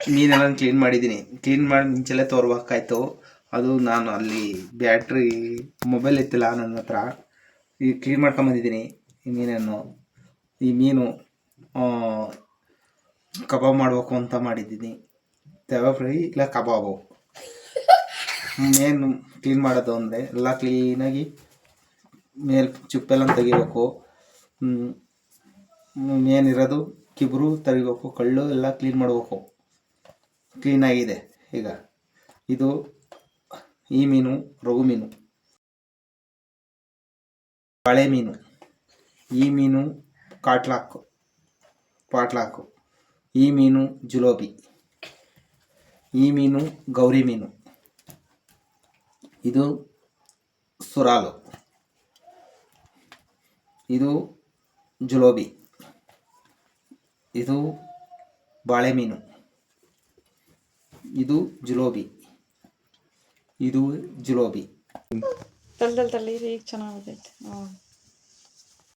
ಮೀನೆಲ್ಲ ಕ್ಲೀನ್ ಮಾಡಿದ್ದೀನಿ. ಕ್ಲೀನ್ ಮಾಡಿ ಮುಂಚೆಲ್ಲ ತೋರ್ಬೇಕಾಯ್ತು ಅದು ನಾನು ಅಲ್ಲಿ ಬ್ಯಾಟ್ರಿ ಮೊಬೈಲ್ ಇತ್ತಿಲ್ಲ ನನ್ನ ಹತ್ರ. ಈಗ ಕ್ಲೀನ್ ಮಾಡ್ಕೊಂಬಂದಿದ್ದೀನಿ ಈ ಮೀನನ್ನು. ಈ ಮೀನು ಕಬಾಬ್ ಮಾಡಬೇಕು ಅಂತ ಮಾಡಿದ್ದೀನಿ. ತವ ಫ್ರೈ ಇಲ್ಲ ಕಬಾಬು. ಮೇನು ಕ್ಲೀನ್ ಮಾಡೋದು ಅಂದರೆ ಎಲ್ಲ ಕ್ಲೀನಾಗಿ ಮೇಲೆ ಚುಪ್ಪೆಲ್ಲ ತೆಗಿಬೇಕು. ಮೇನ್ ಮೇನಿರೋದು ಕಿಬ್ರು ತೆಗಿಬೇಕು ಕಳ್ಳು ಎಲ್ಲ ಕ್ಲೀನ್ ಮಾಡಬೇಕು. ಕ್ಲೀನಾಗಿದೆ ಈಗ ಇದು ಈ ಮೀನು, ರಘು ಮೀನು. ಬಾಳೆ ಮೀನು. ಈ ಮೀನು ಕಾಟ್ಲಾಕು, ಪಾಟ್ಲಾಕು. ಈ ಮೀನು ಜುಲೋಬಿ. ಈ ಮೀನು ಗೌರಿ ಮೀನು. ಇದು ಸುರಾಲು. ಇದು ಜುಲೋಬಿ. ಇದು ಬಾಳೆ ಮೀನು ಇದು ಜುಲೋಬಿ. ಇದು ಜುಲೋಬಿ. ತಲೆ ತಲೆ ಈಗ ಚೆನ್ನಾಗೈತೆ ಹಾಂ